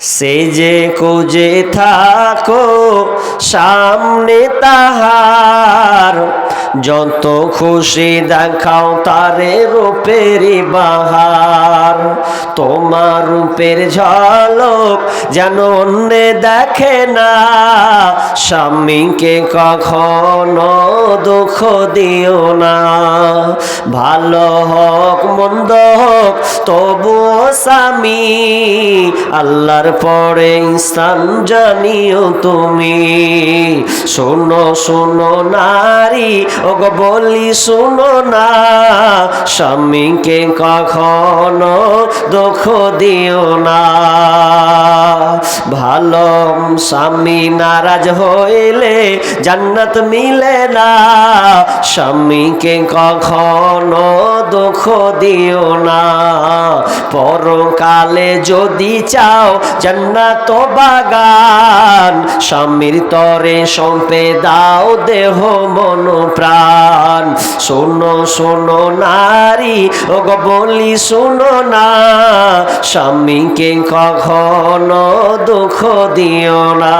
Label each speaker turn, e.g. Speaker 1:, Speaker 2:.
Speaker 1: সে যে কুজে থাকো, সামনে তাহার। যত খুশি দেখাও তারে রূপেরই বাহার। তোমার রূপের ঝলক যেন অন্যে দেখে না। স্বামীকে কখনো দুঃখ দিও না। ভালো হোক, মন্দ হোক তবুও স্বামী আল্লাহর পরে স্থান জানিও তুমি। শোনো শোনো নারী, ওগো বলি শোনো না, স্বামীকে কখনো দুঃখ দিও না। ভালো স্বামী নারাজ হইলে জান্নাত মিলে না, স্বামীকে কখনো দুঃখ দিও না। পরকালে যদি চাও জান্নাত বাগান, স্বামীর তরে সম্পে দাও দেহ মন প্রাণ। শোনো শোনো নারী ওগো বলি শোনো না। স্বামীকে কখনো দুঃখ দিও না।